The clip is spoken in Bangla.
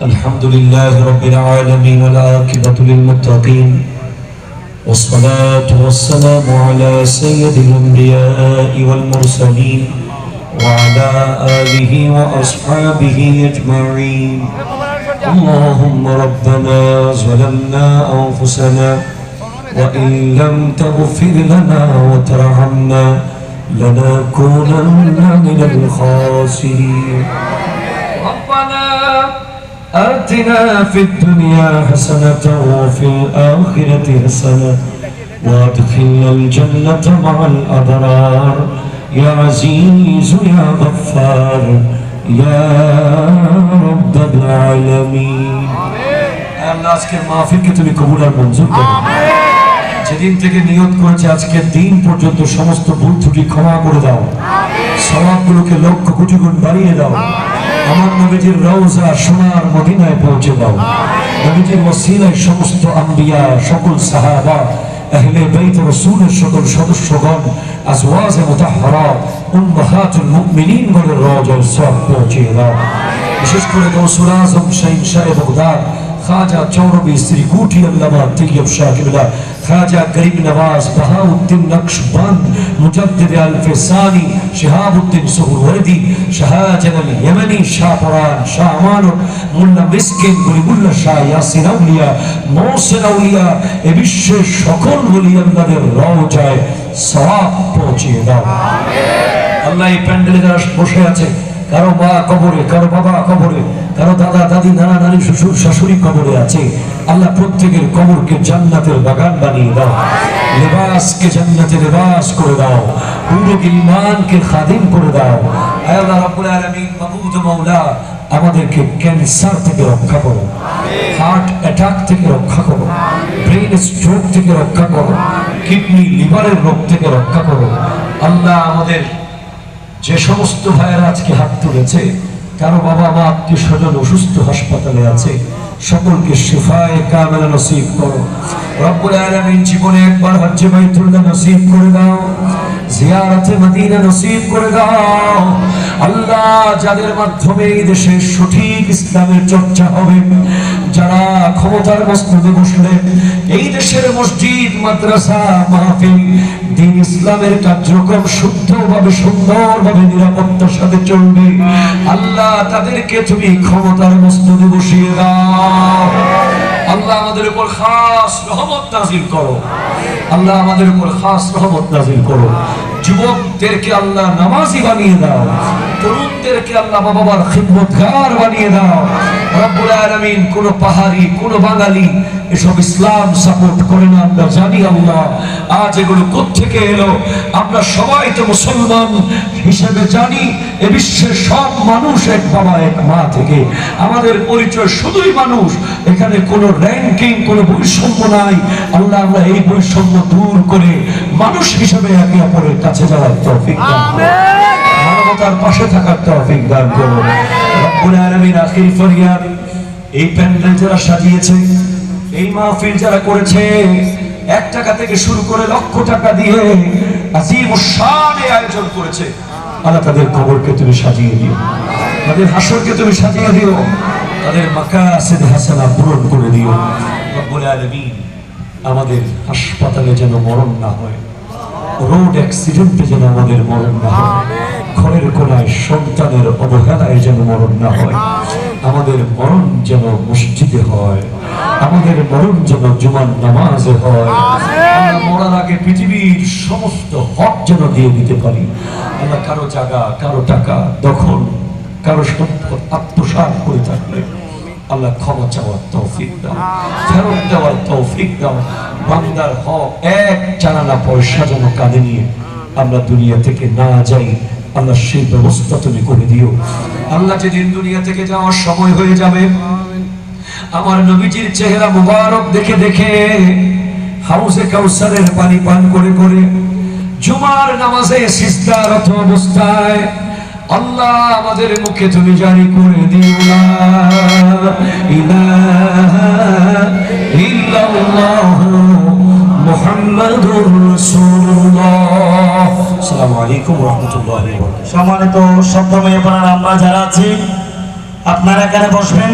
الحمد لله رب العالمين والعاقبة للمتقين والصلاة والسلام على سيد الأنبياء والمرسلين وعلى آله وأصحابه أجمعين. اللهم ربنا ظلمنا أنفسنا وإن لم تغفر لنا وترحمنا لنكونن من الخاسرين. ربنا آتنا في الدنيا حسنة وفي الآخرة حسنة وادخلنا الجنة مع الأبرار يا عزيز يا غفار يا رب العالمين আল্লাহ আজকের মাহফিলকে তুমি কবুল আর মঞ্জুর করো যেদিন থেকে নিয়ত করেছে আজকের দিন পর্যন্ত সমস্ত ভুল ত্রুটি ক্ষমা করে দাও সবাবগুলোকে লক্ষ কোটি গুণ বাড়িয়ে দাও আমার নবীজির রওজা সোনার মদিনায় পৌঁছে দাও। নবীজির ওসিলায় সমস্ত আম্বিয়া সকল সাহাবা আহলে বাইত রাসূলের সকল সদস্যগণ আজওয়াজ মুতাহহারা উম্মাহাতুল মুমিনিন গণের রওজায় সব পৌঁছে দাও। বিশেষ করে গৌসুল আজম শাহিন বগদাদ খাজা চৌরবি কুঠি আল্লামা তৈয়ব শাহ কিবলা খাজা গরিব নওয়াজ বাহাউদ্দিন নকশবন্দ মুজদ্দিদ আলফে সানি শিহাবুদ্দিন সুহরওয়ার্দি শাহজালাল ইয়েমেনি শাহ পরান শাহ আমানত মুল্লা মিসকিন গরিবুল্লাহ শাহ ইয়াসিন আউলিয়া মহসিন আউলিয়া এ বিশ্বের সকল ওলি আল্লাহদের রওজায় সওয়াব পৌঁছিয়ে দাও। আল্লাহ এই প্যান্ডেলে যারা বসে আছে কারও মা কবরে, কারও বাবা কবরে, কারও দাদা, দাদি, নানা, নানি, শ্বশুর, শাশুড়ি কবরে আছে। আল্লাহ প্রত্যেকের কবরকে জান্নাতের বাগান বানিয়ে দাও। লেবাসকে জান্নাতে লেবাস করে দাও। পুরো ইমানকে খাদিম করে দাও। আল্লাহ রাব্বুল আলামিন, মাবুদ মাওলা, আমাদেরকে ক্যান্সার থেকে রক্ষা করো। হার্ট অ্যাটাক থেকে রক্ষা করো। ব্রেন স্ট্রোক থেকে রক্ষা করো। কিডনি লিভারের রোগ থেকে রক্ষা করো। আল্লাহ আমাদের যে সমস্ত ভাইয়েরা আজকে হাত তুলেছে, কারও বাবা মা আত্মীয় স্বজন অসুস্থ হাসপাতালে আছে, সকলকে শিফায়ে কামেলা নসিব করো। রব্বুল আলামিন জীবনে একবার হজ্জে বাইতুল্লাহ নসিব করে দাও, জিয়ারতে মদিনা নসিব করে দাও। আল্লাহ যাদের মাধ্যমে এই দেশে সঠিক ইসলামের চর্চা হবে যারা ক্ষমতার মসনদে বসলে এই দেশের মসজিদ, মাদ্রাসা, মাহফিল, দিন ইসলামের কার্যক্রম শুদ্ধভাবে, সুন্দরভাবে, নিরাপত্তার সাথে চলবে। আল্লাহ, তাদেরকে তুমি ক্ষমতার মসনদে বসিয়ে দাও। আল্লাহ আমাদের উপর খাস রহমত নাজিল করো। আল্লাহ আমাদের উপর খাস রহমত নাজিল করো। যুবকদেরকে আল্লাহ নামাজি বানিয়ে দাও। তরুণদেরকে আল্লাহ বাবার খিদমতগার বানিয়ে দাও। রব্বুল আলামিন কোন পাহাড়ি কোন বাঙালি এসব ইসলাম সাপোর্ট করে না আমরা জানি আল্লাহ। আজ এগুলো কোত্থেকে এলো? আমরা সবাই তো মুসলমান হিসেবে জানি এ বিশ্বের সব মানুষ এক বাবা এক মা থেকে। আমাদের পরিচয় শুধুই মানুষ এখানে কোনো র্যাঙ্কিং কোনো বৈষম্য নাই। আল্লাহ আমরা এই বৈষম্য দূর করে মানুষ হিসেবে একে অপরের কাছে যাওয়ার তৌফিক দান করুন। মানবতার পাশে থাকার তৌফিক দান করুন। রব্বুল আলামিন আখির ফরিয়াদ, এই প্যান্ডেল যারা সাজিয়েছে, এই মাহফিল যারা করেছে, এক টাকা থেকে শুরু করে লক্ষ টাকা দিয়ে আজিম শানে আয়োজন করেছে। আল্লাহ তাদের কবরকে তুমি সাজিয়ে দিও। তাদের হাসরকে তুমি সাজিয়ে দিও। তাদের মাকাসিদ হাসানা পূরণ করে দিও। রব্বুল আলামিন আমাদের হাসপাতালে যেন মরণ না হয়। রোড অ্যাক্সিডেন্টে যেন আমাদের মরণ না হয়। সন্তানের অবহেলায় যেন মরণ না হয় আমাদের মরণ যেন মসজিদে হয় আমাদের মরণ যেন জুমান নামাজে হয় আমরা মরার আগে পৃথিবীর সমস্ত হক যেন দিয়ে দিতে পারি। আমরা কারও জায়গা কারও টাকা দখল কারও সম্পদ আত্মসাৎ করে থাকলে আল্লাহ ক্ষমা চাওয়ার তৌফিক দাও ফেরত দেওয়ার তৌফিক দাও। বান্দার হক এক জানানা পয়সা যেন কাঁধে নিয়ে আমরা দুনিয়া থেকে না যাই আল্লাহ সেই ব্যবস্থা তুমি করে দিও। আল্লাহ যেদিন দুনিয়া থেকে যাওয়ার সময় হয়ে যাবে, আমার নবীজির চেহারা মুবারক দেখে দেখে হাউসে কাউসারের পানি পান করে করে জুমার নামাজে সিজদারত অবস্থায় আল্লাহ আমাদের মুখে তুমি জারি করে দিও না। ইলাহা ইল্লাল্লাহ মুহাম্মাদুর আসসালামু সম্মানিত সপ্তমে আপনারা আমরা যারা আছি আপনারা এখানে বসবেন।